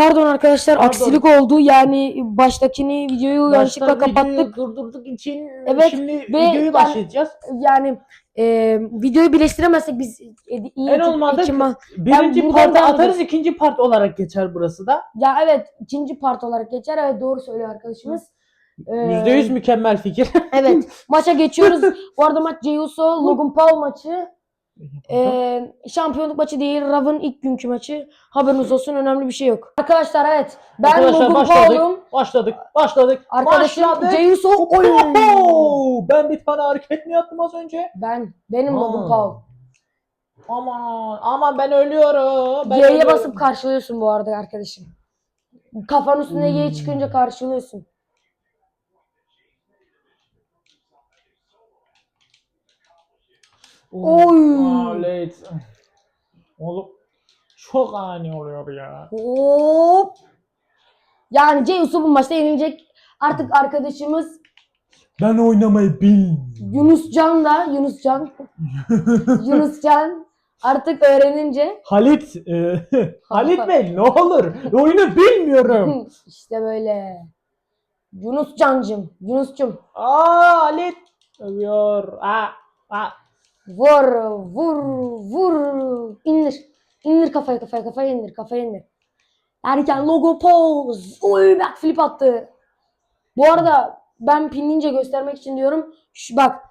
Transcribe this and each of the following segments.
Pardon arkadaşlar Pardon. aksilik oldu. Yani baştakini videoyu yanlışlıkla Baştan kapattık. videoyu durdurduk için Evet, şimdi ve videoyu yani- başlayacağız. Yani e, videoyu birleştiremezsek biz e, iyi En ekip- olmadı ekipman- Birinci buradan part devam atarız, ikinci part olarak geçer burası da. Ya evet ikinci part olarak geçer. Evet doğru söylüyor arkadaşımız. Ee, Yüzde yüz mükemmel fikir. Evet maça geçiyoruz. Bu arada maç Ceyuso Logan Paul maçı. Ee, şampiyonluk maçı değil. Rav'ın ilk günkü maçı. Haberiniz olsun önemli bir şey yok. Arkadaşlar evet. Ben Arkadaşlar Logan başladık. Paul'um. Başladık, başladık. Arkadaşım başladık. Ceyuso. Oy! Oho! Ben bir tane hareket mi yaptım az önce? Ben. Benim Logan Aa. Paul. Aman, aman ben ölüyorum. Ben Y'ye ölüyorum. basıp karşılıyorsun bu arada arkadaşım. Kafanın üstüne Y Hmm. çıkınca karşılıyorsun. Oy. Aa, late. Oğlum çok ani oluyor ya. Hop. Yani Ceyuso bu maçta yenilecek. Artık arkadaşımız Ben oynamayı bilmiyorum. Yunus Can da Yunus Can Yunus Can artık öğrenince Halit, e, Halit Bey ne olur oyunu bilmiyorum. işte böyle Yunus Cancım Yunus'cum Aa Halit övüyor. Aa, aa. Vur vur vur indir indir kafayı kafayı kafayı indir kafayı indir derken logo pose oy backflip attı bu arada ben pinnince göstermek için diyorum şu bak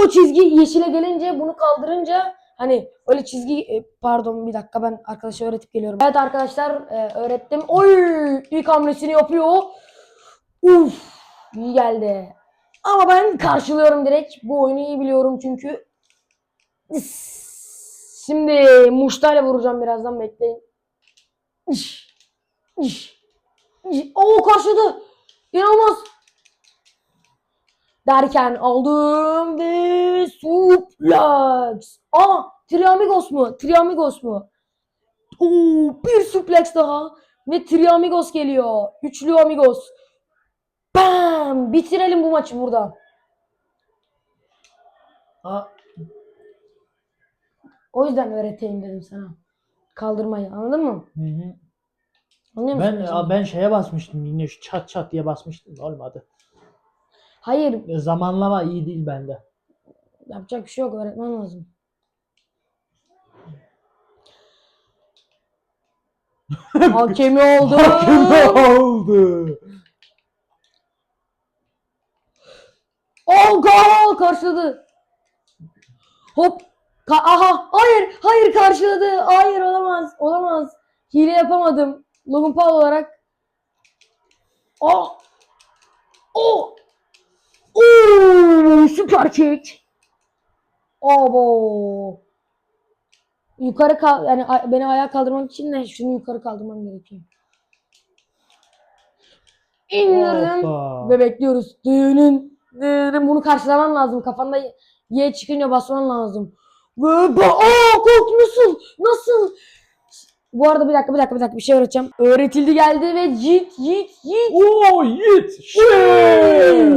o çizgi yeşile gelince bunu kaldırınca hani öyle çizgi e, pardon bir dakika ben arkadaşa öğretip geliyorum. Evet arkadaşlar e, öğrettim. Oy ilk hamlesini yapıyor. Uf iyi geldi. Ama ben karşılıyorum direkt. Bu oyunu iyi biliyorum çünkü. Şimdi muştayla vuracağım birazdan bekleyin. Oo karşıladı. İnanılmaz. Derken aldım ve suplex. Aa Triamigos mu? Triamigos mu? Oo bir suplex daha ve Triamigos geliyor. Üçlü amigos. Bam! Bitirelim bu maçı burada. Aa, O yüzden öğreteyim dedim sana. Kaldırmayı anladın mı? hı hı. Anlıyor musun? Ben ben şeye basmıştım yine şu çat çat diye basmıştım olmadı. Hayır E, Zamanlama iyi değil bende. yapacak bir şey yok öğretmen lazım. Hakemi oldu. ne oldu? Oh gol karşıladı. Hop. Ka- Aha hayır hayır karşıladı. Hayır olamaz olamaz. Hile yapamadım. Logan Paul olarak. Oh. Oh. Oo, süper kick. Abo. Yukarı kal yani beni ayağa kaldırmak için de şunu yukarı kaldırmam gerekiyor. İndirdim. Hoppa. Ve bekliyoruz. Düğünün bunu karşılaman lazım. Kafanda Y çıkınca basman lazım. Ve ba Aa kork nasıl? Nasıl? Bu arada bir dakika bir dakika bir dakika bir şey öğreteceğim. Öğretildi geldi ve Yiğit Yiğit Yiğit. Oo Shit.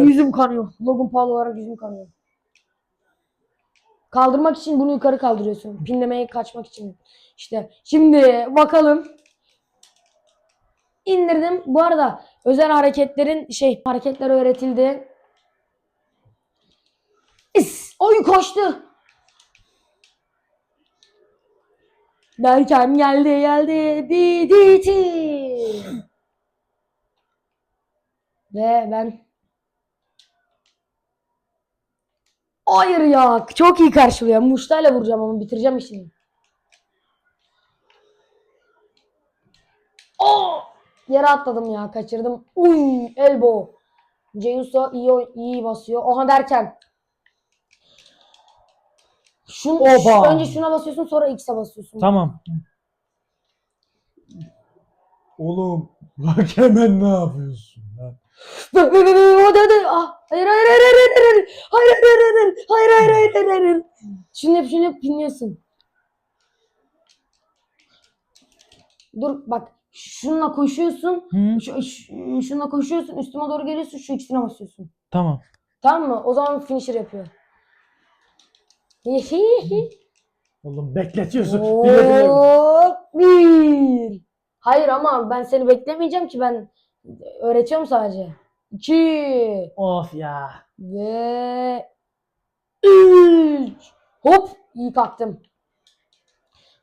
yüzüm kanıyor. Logan Paul olarak yüzüm kanıyor. Kaldırmak için bunu yukarı kaldırıyorsun. Pinlemeye kaçmak için. İşte şimdi bakalım. İndirdim. Bu arada özel hareketlerin şey hareketler öğretildi. Oy koştu. Derken geldi geldi DDT. Ve ben Hayır ya çok iyi karşılıyor. Muştayla vuracağım ama bitireceğim işini. Oh! Yere atladım ya kaçırdım. Uy elbow. Ceyuso iyi iyi basıyor. Oha derken. Şun, Oba. önce şuna basıyorsun sonra X'e basıyorsun. Tamam. Oğlum bak hemen ne yapıyorsun lan? Hadi hadi. Ah, hayır hayır hayır hayır hayır hayır hayır hayır hayır hayır hayır hayır hayır hayır. Şunu yap şunu yap pinliyorsun. Dur bak şununla koşuyorsun. Hı? Şu, şu- şununla koşuyorsun üstüme doğru geliyorsun şu ikisine basıyorsun. Tamam. Tamam mı? O zaman finisher yapıyor. Oğlum bekletiyorsun. Hop, bir. Hayır ama ben seni beklemeyeceğim ki ben öğretiyorum sadece. 2 Of ya. ve 3 Hop iyi kalktım.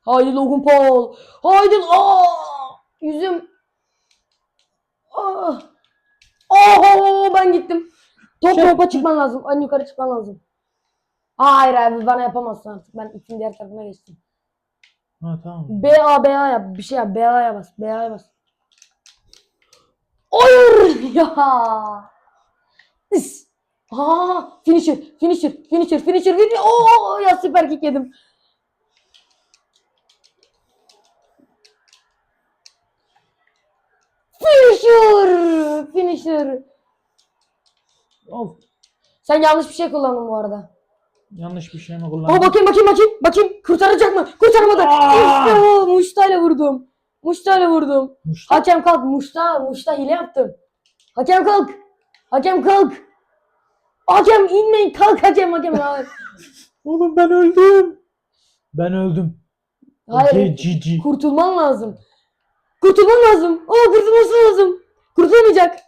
Haydi Logan Paul. Haydi. Aa! Yüzüm. Ah. Oho ben gittim. Top Şey- topa çıkman lazım. En yukarı çıkman lazım. Hayır abi bana yapamazsın artık. Ben ipin diğer tarafına geçtim. Ha tamam. B A B A yap. Bir şey yap. B A'ya bas. B A'ya bas. Hayır ya. Is. Aa, finisher, finisher, finisher, finisher, finisher. Oo ya süper kick yedim. Finisher, finisher. Of. Sen yanlış bir şey kullandın bu arada. Yanlış bir şey mi Aa, kullandım? bakayım bakayım bakayım bakayım kurtaracak mı? Kurtaramadı. Aa! İşte bu. Muştayla vurdum. Muştayla vurdum. Muşta. Hakem kalk. Muşta, Muşta hile yaptım. Hakem kalk. Hakem kalk. Hakem inmeyin. Kalk hakem hakem. Hayır. Oğlum ben öldüm. Ben öldüm. Hayır. GG. Kurtulman lazım. Kurtulman lazım. O kurtulması lazım. Kurtulamayacak.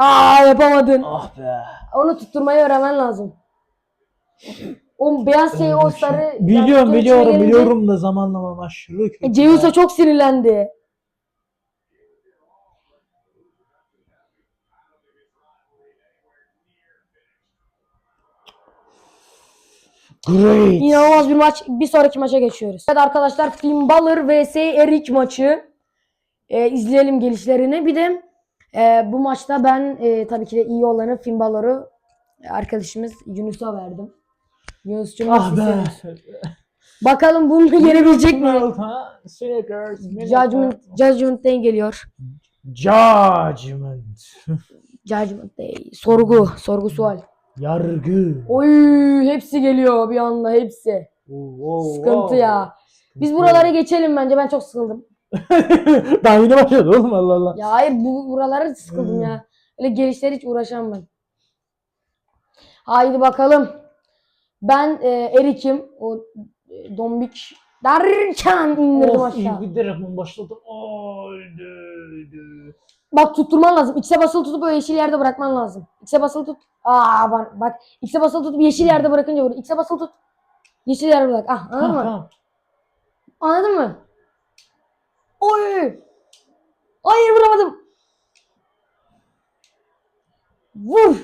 Aa yapamadın. Ah be. Onu tutturmayı öğrenmen lazım. O beyaz şey o Ölmüşüm. sarı. Biliyorum içine biliyorum biliyorum da zamanlamam aşırı kötü. E, Ceyhun'a çok sinirlendi. Great. İnanılmaz bir maç. Bir sonraki maça geçiyoruz. Evet arkadaşlar Finn Balor vs Erik maçı. Ee, izleyelim gelişlerini. Bir de e, bu maçta ben e, tabii ki de iyi olanı Finn Balor'u e, arkadaşımız Yunus'a verdim. Yunus'cum Ah be. Bakalım bunu yenebilecek mi? Judgment, Judgment Day geliyor. Judgment. Judgment Day. Sorgu. Sorgu sual. Yargı. Oy hepsi geliyor bir anda hepsi. Oo, oo, Sıkıntı oo. ya. Biz buralara geçelim bence. Ben çok sıkıldım. Daha yeni başladı oğlum Allah Allah. Ya hayır bu buralara sıkıldım Hmm. ya. Öyle gelişler hiç uğraşamam ben. Haydi bakalım. Ben e, Erik'im. O e, dombik derken indirdim Of iyi aşağı. bir direkt mi başladı? Haydi. Bak tutturman lazım. X'e basılı tutup o yeşil yerde bırakman lazım. X'e basılı tut. Aa bak, bak. X'e basılı tutup yeşil yerde bırakınca vur. X'e basılı tut. Yeşil yerde bırak. Ah anladın mı? Anladın mı? Oy! Hayır vuramadım. Vur.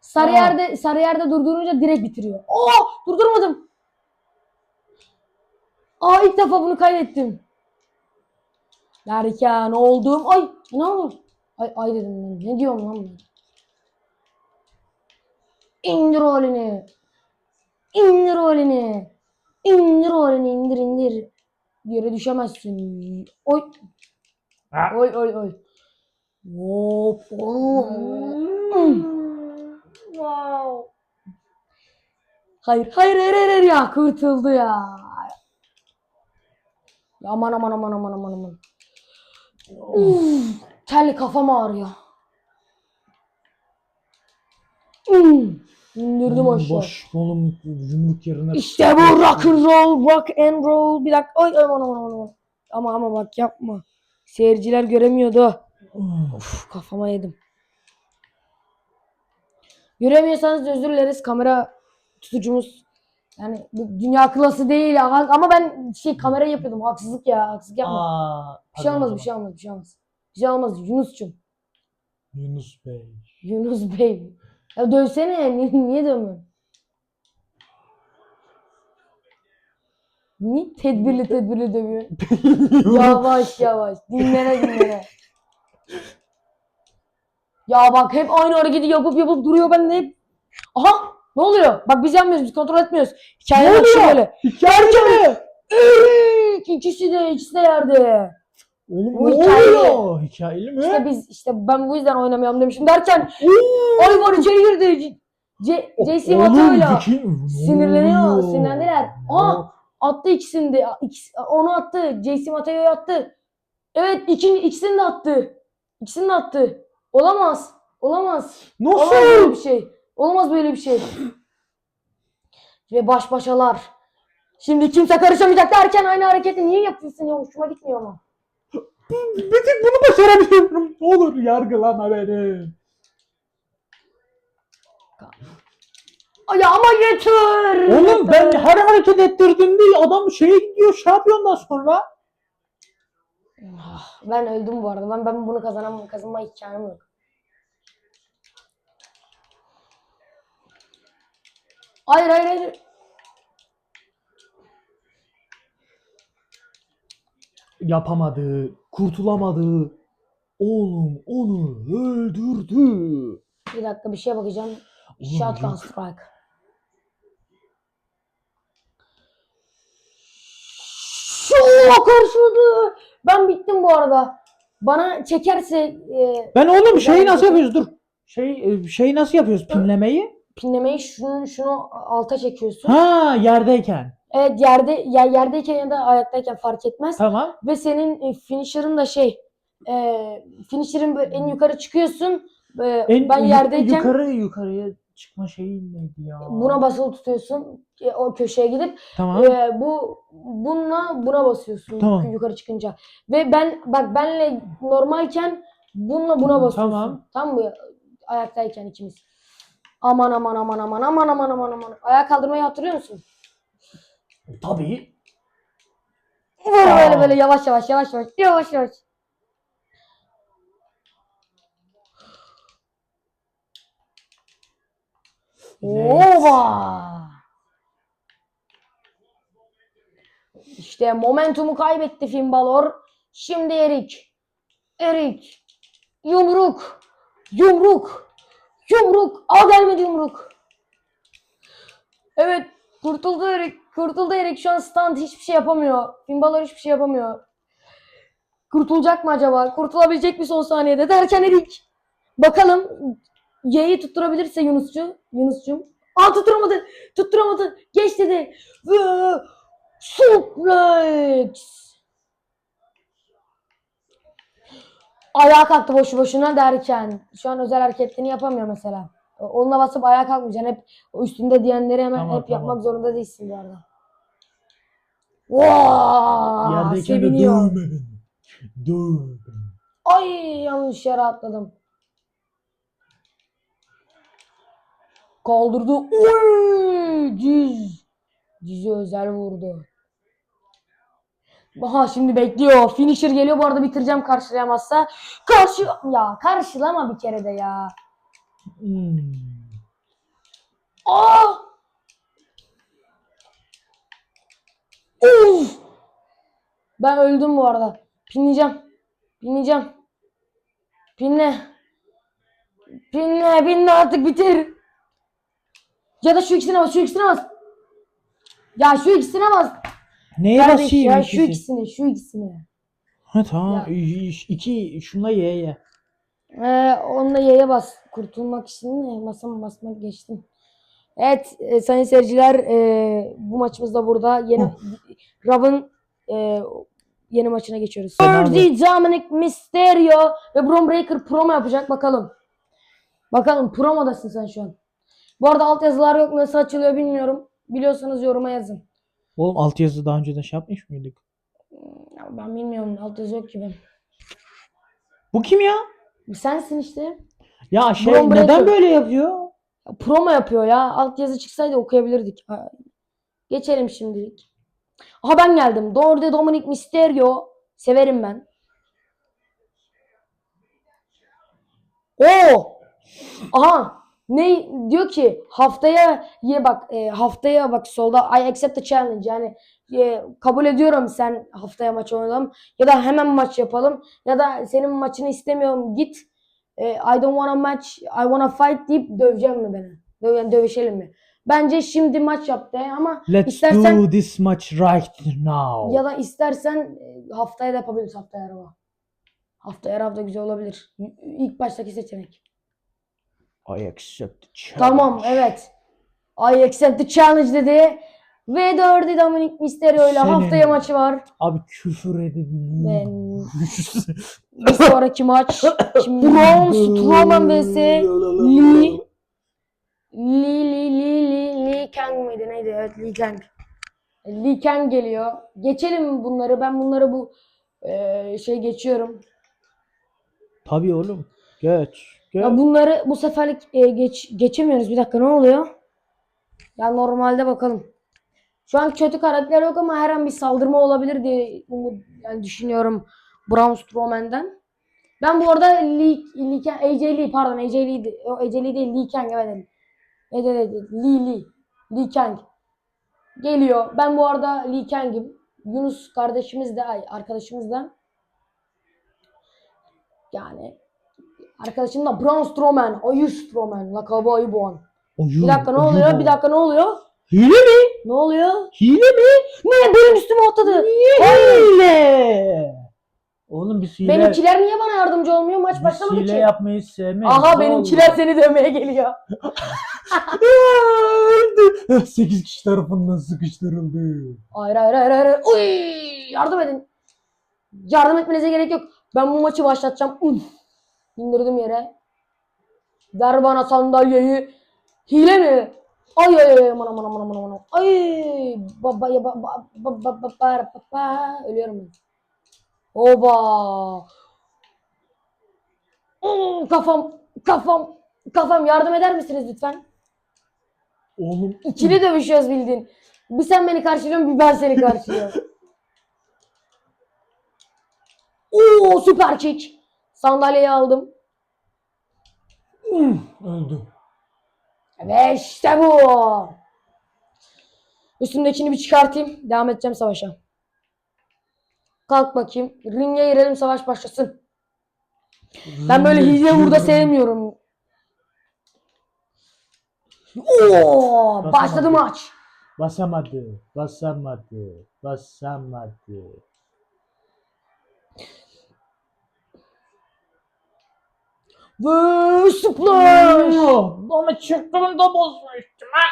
Sarı Aa. yerde sarı yerde durdurunca direkt bitiriyor. Oh! Durdurmadım. Aa ilk defa bunu kaybettim. Derken oldum. Ay ne oldu? Ay ay dedim ben. Ne diyorum lan ben? İndir rolünü. İndir rolünü. İndir rolünü indir indir. Yere düşemezsin. Oy. Ha. Oy oy oy. Hop. Wow. Hayır hayır hayır hayır, ya kurtuldu ya. Ya aman aman aman aman aman aman. Uf, terli kafam ağrıyor. Hmm, İndirdim Oğlum aşağı. Boş oğlum yumruk yerine. İşte bu rock and roll, rock and roll. Bir dakika. Ay aman aman aman. aman. Ama ama bak yapma. Seyirciler göremiyordu. Of. Uf kafama yedim. Göremiyorsanız özür dileriz. Kamera tutucumuz yani bu dünya klası değil ama ben şey kamera yapıyordum. Haksızlık ya. Haksızlık yapma. Aa, bir şey olmaz, bir şey olmaz, bir şey olmaz. Bir şey olmaz Yunus'cum. Yunus Bey. Yunus Bey. Ya dövsene. Niye, niye dövmüyorsun? Niye tedbirli tedbirli dövüyorsun? Yavaş yavaş. Dinlene dinlene. Ya bak hep aynı hareketi yapıp yapıp duruyor ben de hep. Aha ne oluyor? Bak biz yapmıyoruz biz kontrol etmiyoruz. Hikaye Ne oluyor? böyle. Hikaye mi? İkisi de ikisi de yerde. Oğlum Bu ne hikayeli. Hikayeli mi? İşte biz işte ben bu yüzden oynamıyorum demişim derken Oo. ay var içeri girdi. C JC ne sinirleniyor, sinirlendiler. Aa! attı ikisini de. İkisi- onu attı. JC Mateo'yu attı. Evet iki, ikisini de attı. İkisini de attı. Olamaz. Olamaz. Olamaz böyle bir Nasıl? şey. Olamaz böyle bir şey. Ve baş başalar. Şimdi kimse karışamayacak derken aynı hareketi niye yapıyorsun ya? Hoşuma gitmiyor ama. Bir tek bunu başaramıyorum. Ne olur yargılama beni. Ay ama yeter. Oğlum ben her hareket ettirdiğimde adam şeye gidiyor şampiyondan sonra. Ah, Ben öldüm bu arada. Ben ben bunu kazanamam. Kazanma hikayem yok. Hayır hayır hayır. Yapamadı, kurtulamadı. Oğlum onu öldürdü. Bir dakika bir şeye bakacağım. Shotgun yok. strike. Şu karşıladı. Ben bittim bu arada. Bana çekerse e, Ben oğlum şeyi nasıl yapıyoruz? Dur. Şey e, şeyi nasıl yapıyoruz pinlemeyi? Pinlemeyi şunu şunu alta çekiyorsun. Ha yerdeyken. Evet yerde ya yerdeyken ya da ayaktayken fark etmez. Tamam. Ve senin e, finisher'ın da şey e, finisher'ın böyle en yukarı çıkıyorsun. E, En ben yerdeyken yukarı yukarıya çıkma şeyi neydi ya? buna basılı tutuyorsun. e, o köşeye gidip Tamam. e, bu bununla buna basıyorsun Tamam. yukarı çıkınca. Ve ben bak benle normalken bununla buna basıyorsun. Tamam. Tamam mı? Ayaktayken ikimiz. Aman aman aman aman aman aman aman aman. Ayağa kaldırmayı hatırlıyor musun? Tabii. Böyle Aa. böyle böyle yavaş yavaş yavaş yavaş yavaş yavaş. Ova! İşte momentumu kaybetti Finn Balor. Şimdi Erik. Erik. Yumruk. Yumruk. Yumruk. Aa gelmedi yumruk. Evet. Kurtuldu Erik. Kurtuldu Erik. Şu an stand hiçbir şey yapamıyor. Finn Balor hiçbir şey yapamıyor. Kurtulacak mı acaba? Kurtulabilecek mi son saniyede derken Erik. Bakalım Y'yi tutturabilirse Yunusçu. Yunusçum. Aa tutturamadı. Tutturamadı. Geç dedi. Ve suplex. Ayağa kalktı boşu boşuna derken. Şu an özel hareketlerini yapamıyor mesela. Onunla basıp ayağa kalkmayacaksın. Hep üstünde diyenleri hemen Tamam, hep tamam. yapmak zorunda değilsin bu arada. Wow, Yerdeyken de seviniyor. dövme beni. Dövme beni. Ay yanlış yere atladım. Kaldırdı. Oy! Diz. Dizi özel vurdu. Aha şimdi bekliyor. Finisher geliyor bu arada bitireceğim karşılayamazsa. Karşı ya karşılama bir kere de ya. Hmm. Aa! Uf! Ben öldüm bu arada. Pinleyeceğim. Pinleyeceğim. Pinle. Pinle, pinle artık bitir. Ya da şu ikisine bas, şu ikisine bas. Ya şu ikisine bas. Neye Kardeş basayım ya ikisi? şu ikisine, şu ikisine. Ha tamam. Ya. İki şunla ye ye. Ee, onunla Y'ye bas. Kurtulmak için de masa basmak geçtim. Evet e, sayın seyirciler e, bu maçımız da burada. Yeni Rav'ın e, yeni maçına geçiyoruz. Birdie, Dominic Mysterio ve Braun Breaker promo yapacak bakalım. Bakalım promodasın sen şu an. Bu arada altyazılar yok nasıl açılıyor bilmiyorum. Biliyorsanız yoruma yazın. Oğlum altyazı daha önceden şey yapmış mıydık? Ya ben bilmiyorum altyazı yok ben. Bu kim ya? Sensin işte. Ya şey Braun neden Breaker. böyle yapıyor? Ya promo yapıyor ya. Altyazı çıksaydı okuyabilirdik. Ha, Geçelim şimdilik. Aha ben geldim. Dorde Dominic Mysterio. Severim ben. Oo! Aha! Ne diyor ki haftaya ye bak e, haftaya bak solda I accept the challenge yani e, kabul ediyorum sen haftaya maç oynayalım ya da hemen maç yapalım ya da senin maçını istemiyorum git e, I don't wanna match I wanna fight deyip dövecek mi beni? Dö yani dövüşelim mi? Bence şimdi maç yaptı ama Let's İstersen- do this match right now. ya da istersen e, haftaya da yapabiliriz haftaya araba. Haftaya araba da güzel olabilir. İlk baştaki seçenek. I accept the challenge. Tamam evet. I accept the challenge dedi. Ve dördü Dominic Mysterio ile Senin- haftaya maçı var. Abi küfür edebiliyorum. Ben bir sonraki maç. Şimdi Braun Strowman vs. Lee. Lee Lee Lee Lee Lee Kang mıydı neydi? Evet Lee Kang. Lee Kang geliyor. Geçelim bunları. Ben bunları bu e, şey geçiyorum. Tabii oğlum. Geç. Ya bunları bu seferlik e, geç geçemiyoruz. Bir dakika ne oluyor? Ya normalde bakalım. Şu an kötü karakter yok ama her an bir saldırma olabilir diye umut yani düşünüyorum Braun Strowman'den. Ben bu arada Lee, Lee AJ Lee pardon AJ Lee, AJ Lee değil Lee Kang. Evet evet evet. Lee Lee. Lee Kang. Geliyor. Ben bu arada Lee Kang'im. Yunus kardeşimiz de ay arkadaşımız da yani Arkadaşım da Braun Strowman, Ayı Strowman, lakabı Ayı Boğan. Oyu, Bir dakika ne oluyor? bu. Bir dakika ne oluyor? Hile mi? Ne oluyor? Hile mi? Ne benim üstüme atladı? Hile. Oğlum biz hile, Benimkiler niye bana yardımcı olmuyor? Maç biz başlamadı hile ki. yapmayı sevmeyiz. Aha Ne benimkiler oldu? seni dövmeye geliyor. Öldü. 8 kişi tarafından sıkıştırıldı. Hayır hayır hayır hayır. Uy, yardım edin. Yardım etmenize gerek yok. Ben bu maçı başlatacağım. Uf. İndirdim yere. Ver bana sandalyeyi. Hile mi? Ay ay ay aman aman aman aman aman. Ay baba ya baba baba baba baba ölüyorum ben. Oba. Hmm, kafam kafam kafam yardım eder misiniz lütfen? Oğlum İkili dövüşüyoruz bildiğin. Bir sen beni karşılıyorsun bir ben seni karşılıyorum. Oo süper kick. Sandalyeyi aldım. Öldü. Ve işte bu. Üstümdekini bir çıkartayım. Devam edeceğim savaşa. Kalk bakayım. Ringe girelim savaş başlasın. Ben böyle hile burada sevmiyorum. Oo, başladı maç. Basamadı. Basamadı. Basamadı. Ve splash. Ama çıktığımda bozmuştum ha.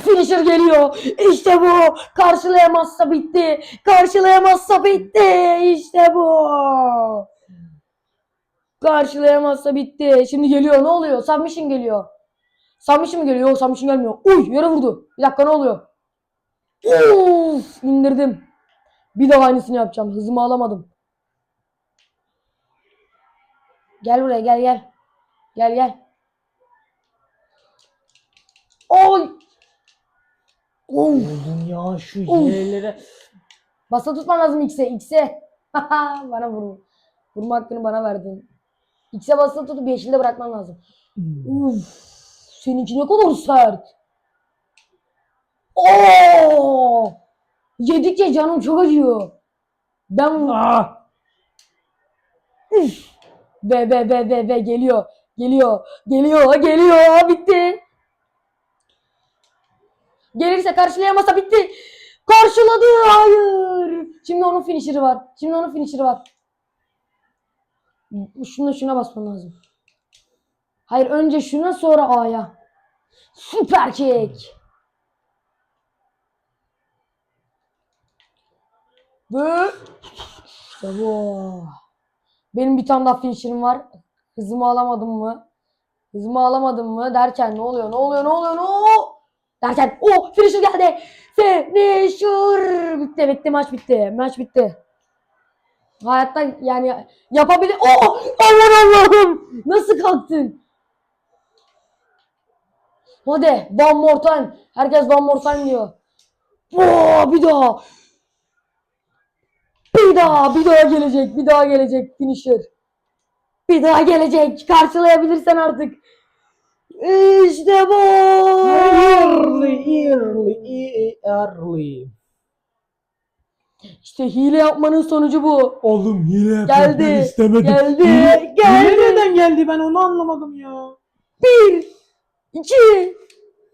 Finisher geliyor. İşte bu. Karşılayamazsa bitti. Karşılayamazsa bitti. İşte bu. Karşılayamazsa bitti. Şimdi geliyor. Ne oluyor? Submission geliyor. Submission mi geliyor? Yok submission gelmiyor. Uy yere vurdu. Bir dakika ne oluyor? Uf indirdim. Bir daha aynısını yapacağım. Hızımı alamadım. Gel buraya gel gel. Gel gel. Oy. Of. Oğlum ya şu Of. hilelere. Basa tutman lazım X'e. X'e. bana vur. Vurma hakkını bana verdin. X'e basa tutup yeşilde bırakman lazım. Hmm. Uf. Seninki ne kadar sert. Oo! Yedikçe canım çok acıyor. Ben Ah! Üf. Ve ve ve ve ve geliyor. Geliyor. Geliyor. Geliyor. Bitti. Gelirse karşılayamasa bitti. Karşıladı. Hayır. Şimdi onun finisher'ı var. Şimdi onun finisher'ı var. Şuna şuna basman lazım. Hayır önce şuna sonra A'ya. Süper kick. Ve işte. Benim bir tane daha finisher'ım var. Hızımı alamadım mı? Hızımı alamadım mı derken ne oluyor? Ne oluyor? Ne oluyor? Ne oluyor? Derken o finisher geldi. Finisher. Bitti bitti maç bitti. Maç bitti. Hayatta yani yapabilir. Oh! Aman Allah'ım. Nasıl kalktın? Hadi one more time. Herkes one more time diyor. Oo, bir daha. Bir daha, bir daha gelecek, bir daha gelecek finisher. Bir daha gelecek. Karşılayabilirsen artık. İşte bu. Early, early, early. İşte hile yapmanın sonucu bu. Oğlum hile yapmak Geldi, ben istemedim. geldi, Hile, geldi. hile neden geldi ben onu anlamadım ya. Bir, iki.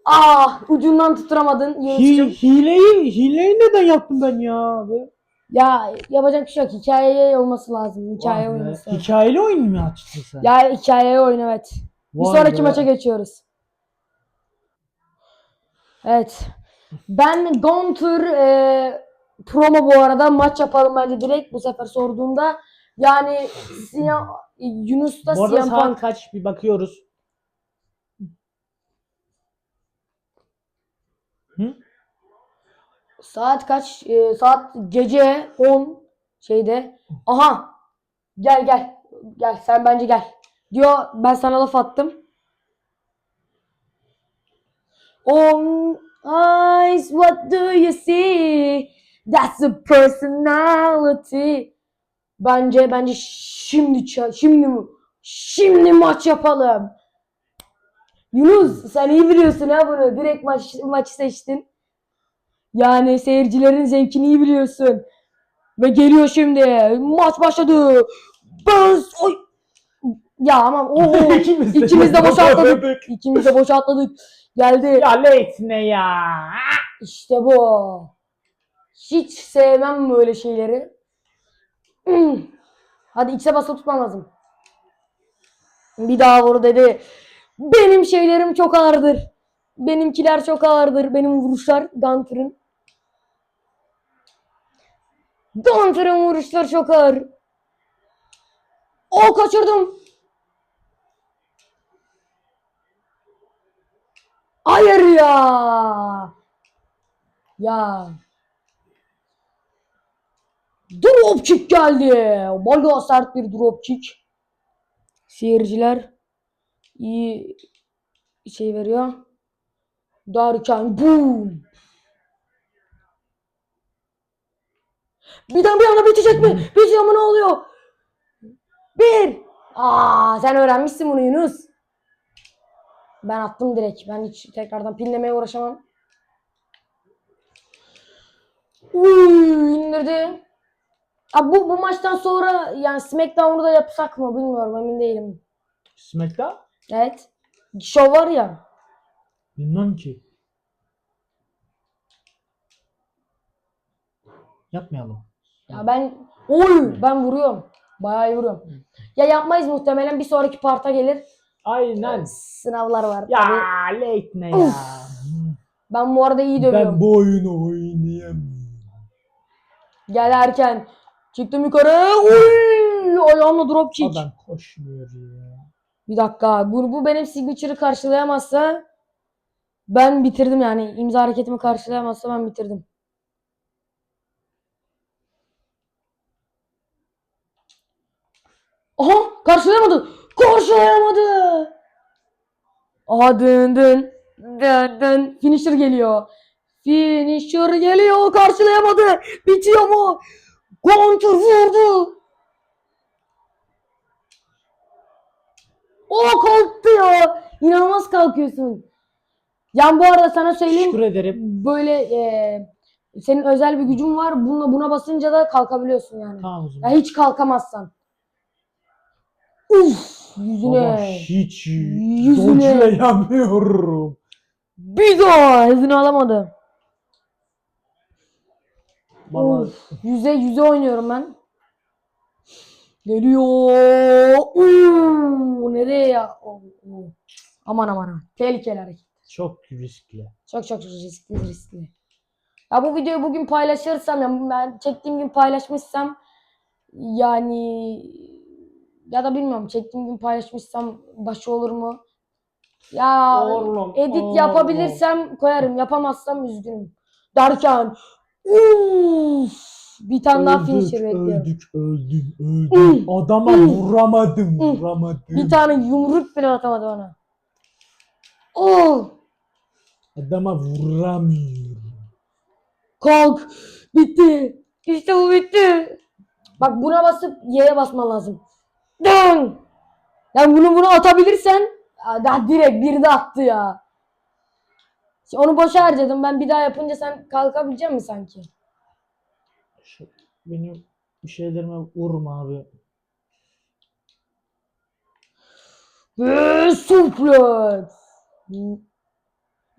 Ah, ucundan tutturamadın Hi, Yunus'cum. hileyi, hileyi neden yaptım ben ya abi? Ya yapacak bir şey yok. Hikayeye olması lazım. Hikaye Vay be. oynaması lazım. Hikayeli oyun mu açtın sen? Ya hikayeye oyun evet. Bir Vay sonraki be. maça geçiyoruz. Evet. Ben Gunter e, promo bu arada maç yapalım bence direkt bu sefer sorduğumda. Yani Siyah, Yunus da Bu arada CM saat Punk. kaç bir bakıyoruz. Hı? Saat kaç? Ee, saat gece 10 şeyde. Aha. Gel gel. Gel sen bence gel. Diyor ben sana laf attım. On eyes what do you see? That's a personality. Bence bence şimdi şimdi mi? Şimdi maç yapalım. Yunus sen iyi biliyorsun ha bunu. Direkt maç maçı seçtin. Yani seyircilerin zevkini iyi biliyorsun. Ve geliyor şimdi. Maç başladı. Ben oy. Ya aman o İkimiz de- ikimiz de boşa atladık. İkimiz de boşa atladık. Geldi. Ya late ne ya? İşte bu. Hiç sevmem böyle şeyleri. Hadi X'e basılı tutmam lazım. Bir daha vur dedi. Benim şeylerim çok ağırdır. Benimkiler çok ağırdır. Benim vuruşlar Gunter'ın. Gunter'ın vuruşları çok ağır. O kaçırdım. Hayır ya. Ya. Drop kick geldi. Bayağı sert bir drop kick. Seyirciler iyi şey veriyor. Derken boom. Bir daha bir anda bitecek mi? Bitecek mi ne oluyor? Bir. Aa sen öğrenmişsin bunu Yunus. Ben attım direkt. Ben hiç tekrardan pinlemeye uğraşamam. Uy, indirdi. Abi bu, bu maçtan sonra yani Smackdown'u da yapsak mı bilmiyorum emin değilim. Smackdown? Evet. Show var ya. Bilmem ki. Yapmayalım. Ya ben oy ben vuruyorum. Bayağı iyi vuruyorum. Ya yapmayız muhtemelen bir sonraki parta gelir. Aynen. Sınavlar var Ya tabii. late ne ya? Ben bu arada iyi dövüyorum. Ben bu oyunu oynayamıyorum. Gel erken. Çıktım yukarı. Uy! Ayağımla drop kick. Adam koşmuyor ya. Bir dakika. Bu, bu benim signature'ı karşılayamazsa ben bitirdim yani. İmza hareketimi karşılayamazsa ben bitirdim. Aha! Karşılayamadı. Karşılayamadı. Aha dın dın. Dın dın. Finisher geliyor. Finisher geliyor. Karşılayamadı. Bitiyor mu? Kontur vurdu. O kalktı ya. İnanılmaz kalkıyorsun. Yan bu arada sana söyleyeyim. Teşekkür ederim. Böyle e, senin özel bir gücün var. Bununla buna basınca da kalkabiliyorsun yani. Tamam o Ya zaman. hiç kalkamazsan. Uf Baba yüzüne. hiç Yüzüne. dodge'layamıyorum. Bir daha hızını alamadı. Baba Of, yüze yüze oynuyorum ben. Geliyor. Uuu, nereye ya? Oo. Aman aman. aman. Tehlikeli hareket. Çok riskli. Çok çok riskli riskli. Ya bu videoyu bugün paylaşırsam ya ben çektiğim gün paylaşmışsam yani ya da bilmiyorum çektiğim gün paylaşmışsam başı olur mu? Ya Oğlum, edit oğlum. yapabilirsem koyarım yapamazsam üzgünüm. Derken uf, bir tane daha finisher bekliyorum. öldük, öldüm, öldüm. Adama vuramadım, vuramadım. Bir tane yumruk bile atamadı bana. Oh! Adama vuramıyorum. Kalk. Bitti. İşte bu bitti. Bak buna basıp Y'ye basman lazım. Dön. Yani bunu bunu atabilirsen daha direkt bir de attı ya. Şimdi Onu boşa harcadım. Ben bir daha yapınca sen kalkabilecek misin sanki? Şu- Benim bir şeylerime vurma abi. Ve suplex.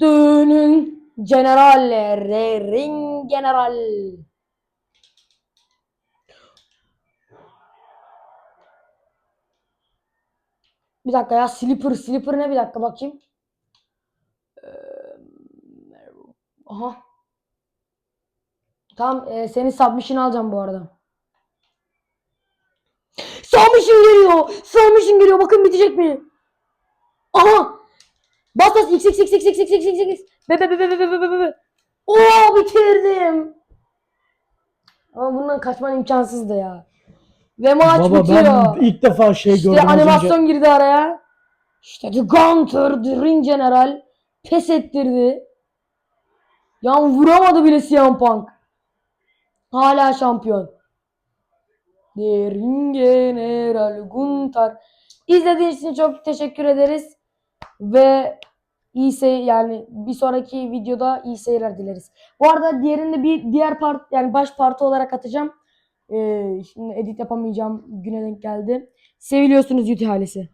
Dönün generalle. Re ring general. Bir dakika ya slipper slipper ne bir dakika bakayım. Ee, Aha. Tamam e, senin submission alacağım bu arada. Submission geliyor. Submission geliyor. Bakın bitecek mi? Aha. Bas bas x x x x x x x x x. Be be be be be be be be be. Oo bitirdim. Ama bundan kaçman imkansızdı ya. Ve maç Baba bitiyor. ben ilk defa şey işte gördüm az önce. animasyon girdi araya. İşte The Gunter, The Ring General pes ettirdi. Ya vuramadı bile CM Punk. Hala şampiyon. The Ring General Gunter. İzlediğiniz için çok teşekkür ederiz. Ve iyi sey yani bir sonraki videoda iyi seyirler dileriz. Bu arada diğerinde bir diğer part yani baş parti olarak atacağım. Ee, şimdi edit yapamayacağım güne denk geldi. Seviliyorsunuz YouTube ailesi.